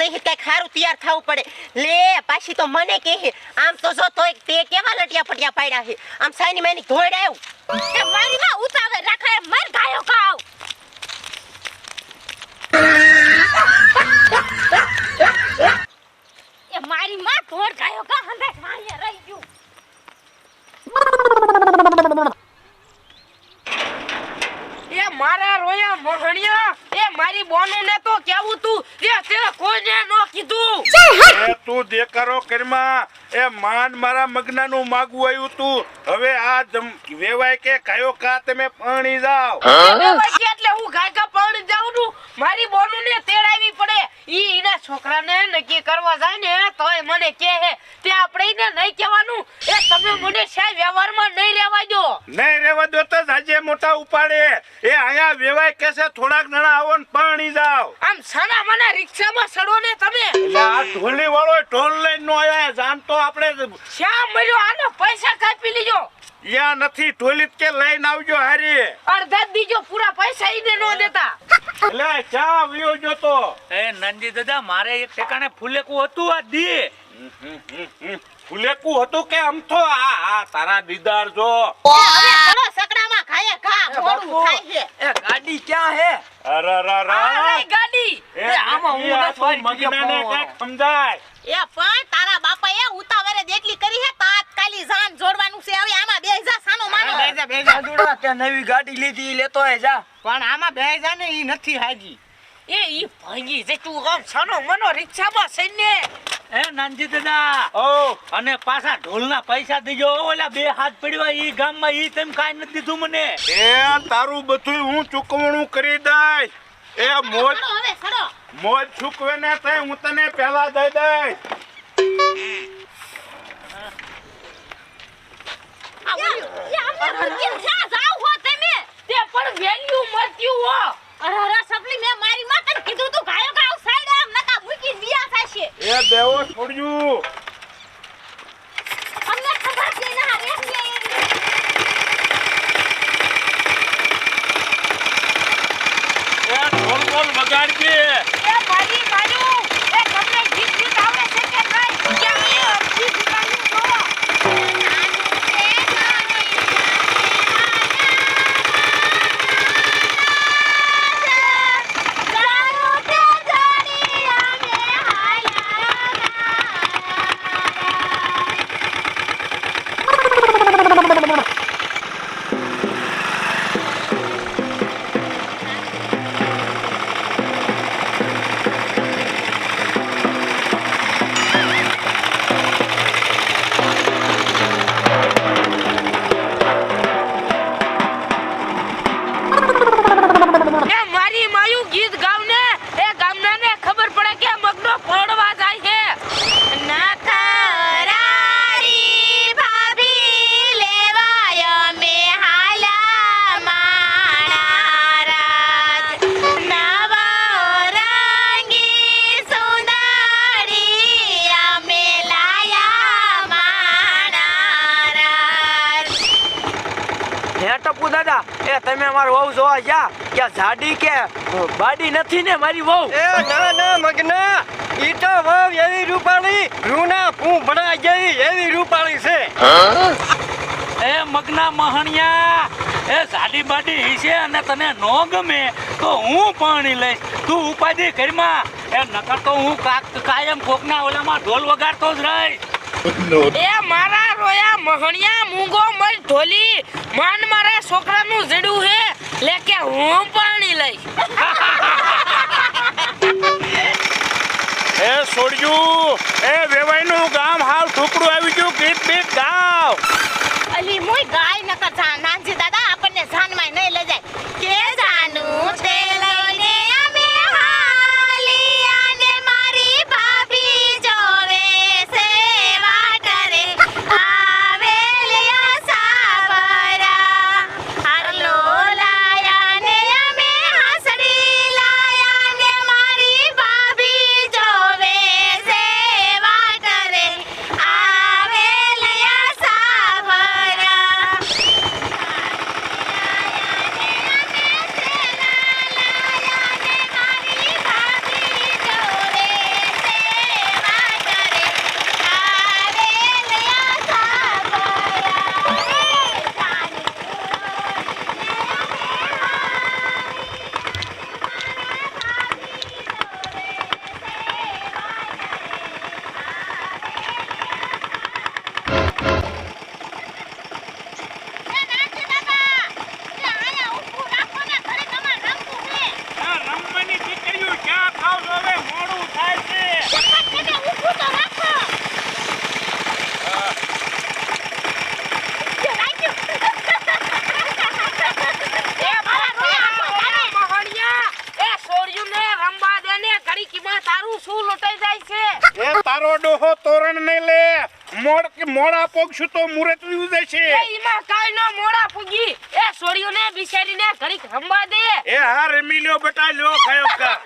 સાનમાં સહી કઈ ખારું તૈયાર થવું પડે. લે, પાછી તો મને કહે આમ તો જો એક તે કેવા લટિયા પટિયા પાડ્યા છે આમ સાની માની આવ્યું મારી માં ઉતાવે રાખે માર ગાયો ખાવ એ મારી માં ધોર ગાયો કા હંદે માયા રહી ગયું એ મારા રોયા મોહણિયા એ મારી બોનુને તો કેવું તું એ તે કોઈને નો કીધું એ તું દેકારો કરમાં. એ માન મારા મગનાનું માગવું આવ્યું તું. હવે આ વેવાય કે કયો કા તમે પાણી જાવ એટલે હું ગાયકા પાણી જાઉં છું. મારી બોનુને તેડાવી પડે. ઈ એના છોકરાને નક્કી કરવા જાય ને તોય મને કે હે તે આપણે એને નહીં કહેવાનું. એ તમે મને સાહેબ વ્યવહારમાં નહીં રહેવા દો. નહીં રેવા દો તો આજે મોટા ઉપાડે. એ અહીંયા વેવાય કેસે થોડાક જણા આવો ને પાણી જાવ આમ સાના મને રિક્ષામાં સડો ને તમે. આ ઢોલી વાળો ઢોલ લઈને નો આવ્યા જાન તો આપણે શ્યામ મળ્યો આનો પૈસા કાપી લીજો. યા નથી ઢોલી કે લઈને આવજો હારી. અડધા જ દીજો પૂરા પૈસા ઈને નો દેતા. એટલે ચા વ્યો જોતો એ નંદી દાદા મારે એક ઠેકાણે ફૂલેકું હતું આ દી. ફૂલેકું હતું કે આમ તો? આ આ તારા દીદાર જો. હવે ચલો સકડામાં ખાયે ખા મોડું થાય છે. એ ગાડી ક્યાં હે? અરે અરે અરે. ગાડી. એ આમાં હું નથી મગનાને ગયો. સમજાય એ પણ તારા બાપાએ ઉતાવળે દેખલી કરી હે તાત્કાલિક જાન જોડવાનું છે હવે આમાં બે જા સાનો માનો બે જા આંધળા તે નવી ગાડી લીધી લેતો હે જા. પણ આમાં બે જા ને ઈ નથી હાજી. એ ઈ ભાંગી જે તું આમ સનો મનો રિક્ષામાં સઈને એ નાનજી દાદા ઓ. અને પાછા ઢોલના પૈસા દીજો. ઓલા બે હાથ પડ્યા ઈ ગામમાં ઈ તેમ કાઈ નથી દીધું મને. એ તારું બધું હું ચૂકવણું કરી દઈશ. એ મોજ મોજ ચૂકવે ને તે હું તને પહેલા દઈ દઈશ આ ઓલી આમને જાવ હો તમે. તે પણ વેલ્યુ મળતી હો. અરે અરે સપલી મે મારી માં તને કીધું તું ગાયો ગાવ સાઈડ આમ નકા મૂકી દિયા થાશે. એ દેવો છોડ્યું. અમને ખબર છે ના લે એ ઢોલ બોલ વગાડજે. એ એ તમે મારું વહુ જોવા જા કે જાડી કે બાડી નથી ને મારી વહુ? એ ના ના મગના. ઈ તો વાવ એવી રૂપાળી રૂના પૂ ભણા જેવી એવી રૂપાળી છે. એ મગના મહણિયા એ જાડી બાડી હિસે અને તને નો ગમે તો હું પાણી લઈશ. તું ઉપાધિ ઘરમાં. એ નકર તો હું કાક કાયમ કોકના ઓલામાં ઢોલ વગાડતો જ રહીશ. એ મારા રોયા મહણિયા મૂંગો મર ઢોલી. માન મારા છોકરાનું જડું હે. લે કે હું પાણી લઈ. એ છોડ્યું એ વેવાઈનું ગામ હાવ ઠુકડું આવી ગયું ગીત બીત ગાવ. અલી મોય ગાય નકર જા જશે એ ઈમાં કાઈ નો મોડા પૂગી એ છોડીઓને બિચારીને ઘડીક રમવા દે. એ હા રમી લ્યો બેટા લ્યો ખાયો કા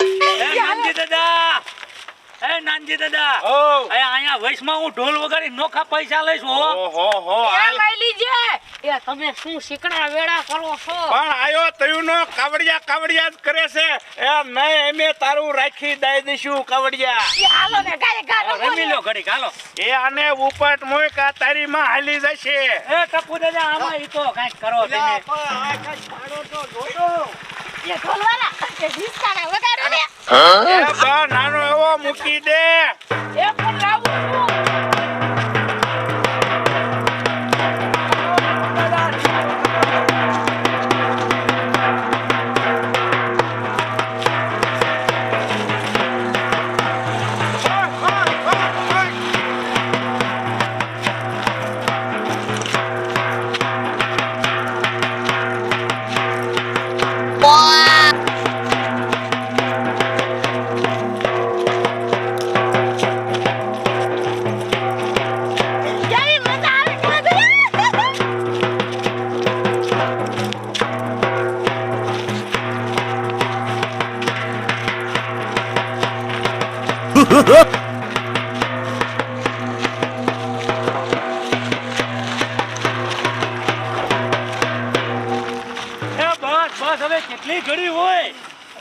એ નાનજી દાદા એ નાનજી દાદા ઓ એ અહીંયા વૈશમાં હું ઢોલ વગાડી નોખા પૈસા લઈશ હો. હો હો લઈ લીજે. એ તમે શું શીકણા વેડા કરો છો? પણ આયો તયુનો કાવડિયા કાવડિયા જ કરે છે. એ નહીં અમે તારું રાખી દઈ દઈશું કાવડિયા. એ હાલો ને ગાય ગાય રમી લ્યો ઘડીક હાલો. એ આને ઉપટ મોય કા તારી માં હાલી જશે. એ ટપુ દાદા આમાં ઈ તો કાંઈક કરો તમે. એ ઢોલવાલા કે ઢીસકાના વગાડો ને. એ બા નાનો એવો મૂકી દે. બસ બસ હવે કેટલી ઘડી હોય?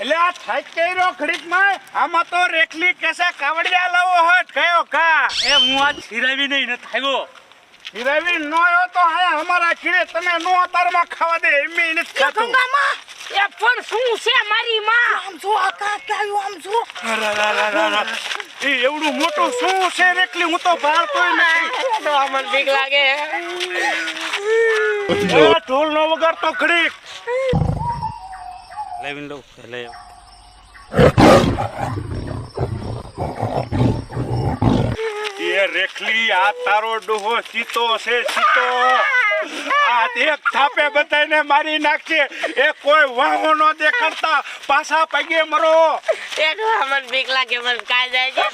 એટલે આ થાકી રહ્યો ઘડીકમાં આમાં તો રેખલી કેસે કાવડિયા લાવો હોત કયો કા એ હું આ છીરાવી નહીં ન થાયો છીરાવી ન આવ્યો તો હા અમારા ખીરે તમે નો અતારમાં ખાવા દે એમ નથી ખાતું. એ પણ શું છે મારી માં? આમ જો આ કાંક આવ્યું આમ જો. એ એવડું મોટું શું છે રેખલી? હું તો ભારતોય નથી. મને બીક લાગે. ઢોલ નો વગર તો ઘડીક. લેવીન લઉં લે એ રેખલી આ તારો ડોહો સીતો છે સીતો. આ એક થાપે બધાને મારી નાખશે એ કોઈ વાહો ન દેખાડતા. પાછા પગે મરો. એ મને બીક લાગે મને કાઈ જાય છે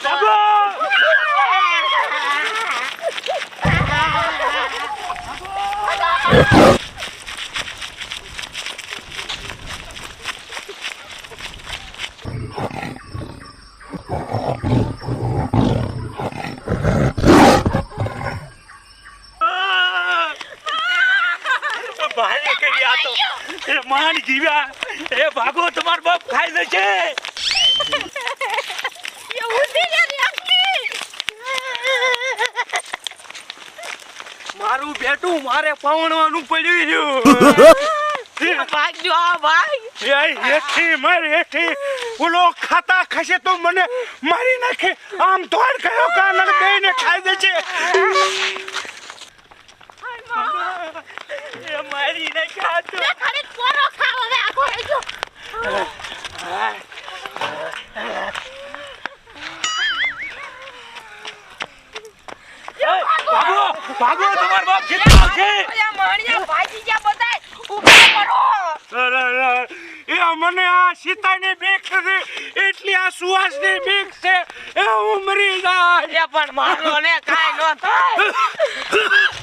તો ભારે કરી આ તો એ માન જીવ્યા. એ ભાગો તમાર બાપ ખાઈ લેશે. એ ઉઠી જા રેખલી મારું બેટું મારે પવણવાનું પડ્યું રહ્યું ભાગજો આ ભાઈ એ હેઠી મર ઓલો ખાતા ખાશે તો મને મારી નાખે. આમ દોડ કયો કાનક દઈને ખાઈ દે છે એ મારી નાખ્યા તો લે ઘડીક પોરો ખાવ હવે આખો રહી ગયો ભાગો. ભાગો તમાર બાપ જીતતો છે. ઓલા માણિયા ભાગી ગયા ઊભા કરો અરે, એ મને આ સીતાની બીક છે. એટલી આ સુવાસની બીક છે. એ હું મરી જાય. પણ મારો ને કાઈ ન થાય.